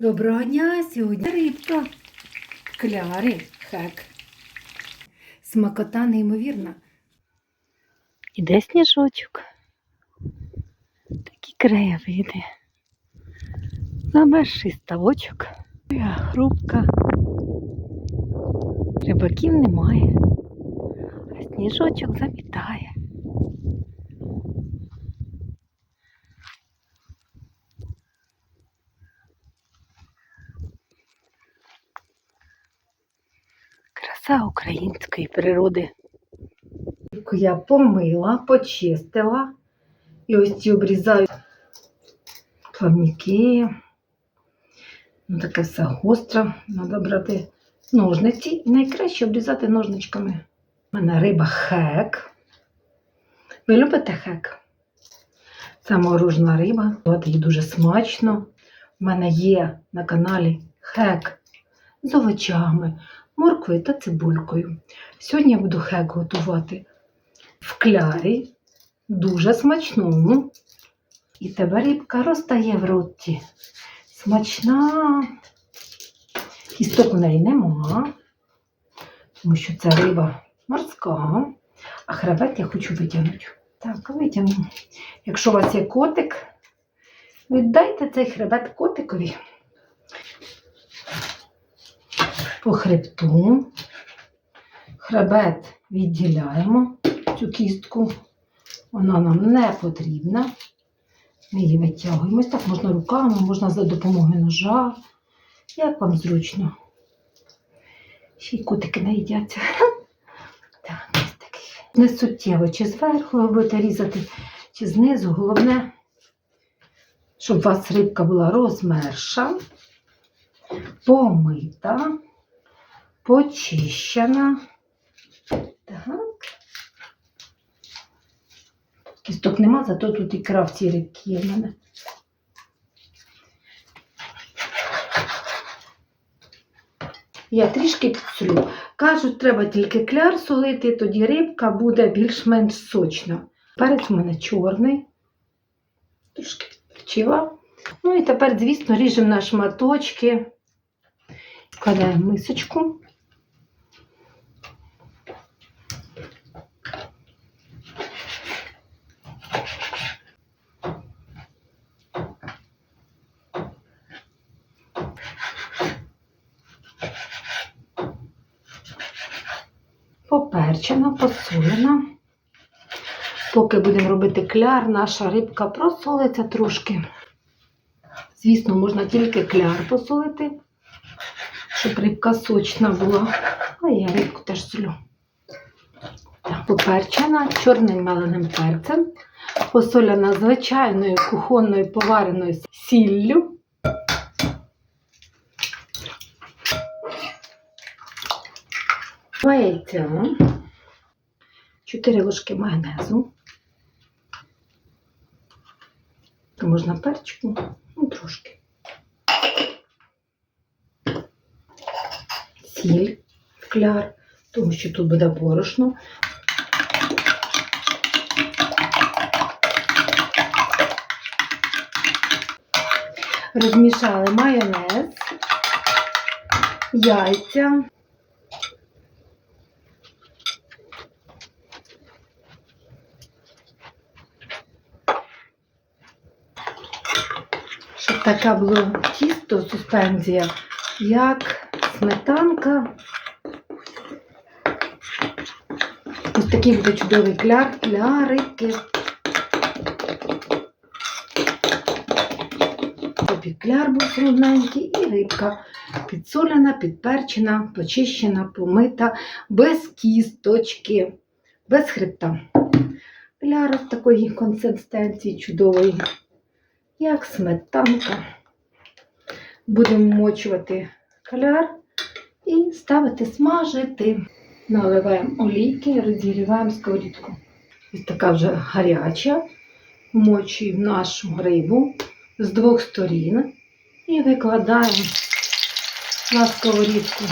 Доброго дня! Сьогодні рибка. Кляри, хек. Смакота неймовірна. Іде сніжочок. Такі краєвиди. Замерзший ставочок. Грубка. Рибаків немає. А сніжочок замітає. Краса української природи. Я помила, почистила. І ось ці обрізаю плавники. Ну, таке все гостре. Треба брати ножниці. Найкраще обрізати ножничками. У мене риба хек. Ви любите хек? Це морожена риба. Її дуже смачно. У мене є на каналі хек з овочами, морквою та цибулькою. Сьогодні я буду хек готувати в клярі, дуже смачному. І тебе рибка розтає в роті. Смачна. Кісток у неї нема, тому що це риба морська, а хребет я хочу витягнути. Так, витягну. Якщо у вас є котик, віддайте цей хребет котикові. По хребту. Хребет відділяємо цю кістку. Вона нам не потрібна. Ми її витягуємо. Ось так можна руками, можна за допомогою ножа. Як вам зручно. Ще й котики не їдяться. Так, ось такий. Не суттєво, чи зверху ви будете різати, чи знизу. Головне, щоб у вас рибка була розмерша, помита, почищена. Так. Кісток нема, зато тут ікра в цій рибці є в мене. Я трішки підсолю. Кажуть, треба тільки кляр солити, тоді рибка буде більш-менш сочна. Перець у мене чорний. Трішки підпечила. Ну і тепер, звісно, ріжемо на шматочки. Складаємо в мисочку. Поперчена, посолена. Поки будемо робити кляр, наша рибка просолиться трошки. Звісно, можна тільки кляр посолити, щоб рибка сочна була. А я рибку теж солю. Поперчена чорним меленим перцем, посолена звичайною кухонною повареною сіллю. Два яйця, 4 ложки майонезу. Можна перчику, ну трошки. Сіль, кляр, тому що тут буде борошно. Розмішали майонез, яйця. Щоб таке було тісто, суспензія, як сметанка. Ось такий буде чудовий кляр. Щоб кляр був рівненький і рибка підсолена, підперчена, почищена, помита, без кісточки, без хребта. Кляр такої консистенції чудової як сметанка. Будемо вмочувати каляр і ставити смажити. Наливаємо олійки, розігріваємо сковорідку. Ось така вже гаряча. Вмочуємо нашу рибу з двох сторін і викладаємо на сковорідку.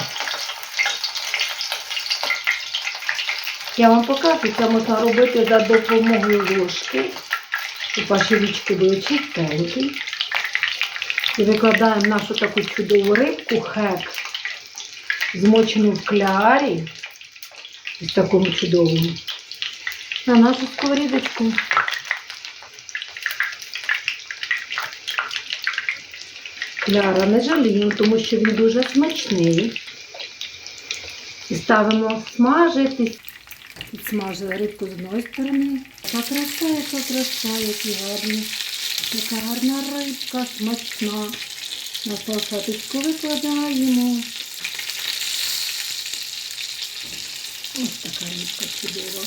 Я вам покажу, це можна робити за допомогою ложки щоб ваші ручки були чистенькі. І викладаємо нашу таку чудову рибку хек, змочену в клярі, ось такому чудовому, на нашу сковорідочку. Кляра не жаліємо, тому що він дуже смачний. І ставимо смажитись. Підсмажили рибку з одної сторони. Яка краса, яка краса, які. Яка гарна рибка, смачна. На салфеточку викладаємо. Ось така рибка чудова.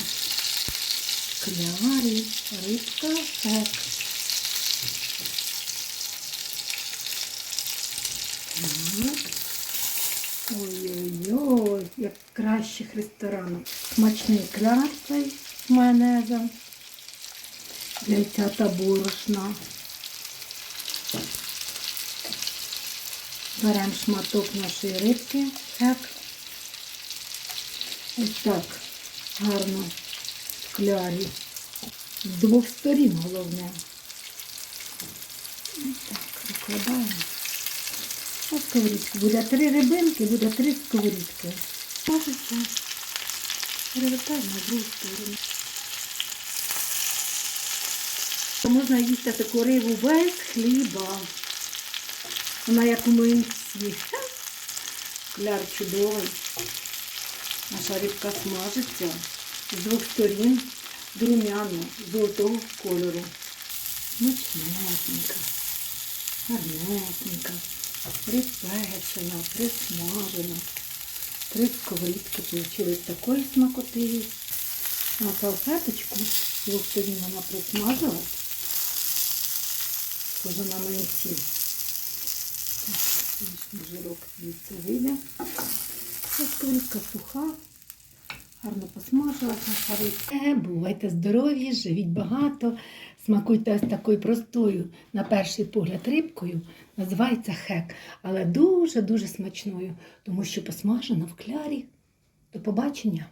Клярі, рибка. Так. Ой-ой-ой, як кращих ресторанів. Смачний кляр цей з майонезом. Яйця та борошна. Беремо шматок нашої рибки. Так. Ось так. Гарно в клярі. З двох сторін головне. Ось так, викладаємо. На сковорідку. Буде три рибинки, буде три сковорідки. Можете перевертаємо на другу сторону. Можна їсти таку рибу без хліба. Вона як у млинці. Кляр чудовий. Наша рибка смажиться з двох сторін друмяно, золотого кольору. Смачнесенька, гарнесенька, припечена, присмажена. Три сковорідки получились такої смакоти. На салфеточку сторін вона присмажилась. Схоже на млинці. Так, жирок звідси вийде. Сковорідка суха. Гарно посмажилася наша. Е, Бувайте здорові, живіть багато, смакуйте ось такою простою, на перший погляд, рибкою. Називається хек, але дуже-дуже смачною, тому що посмажена в клярі. До побачення!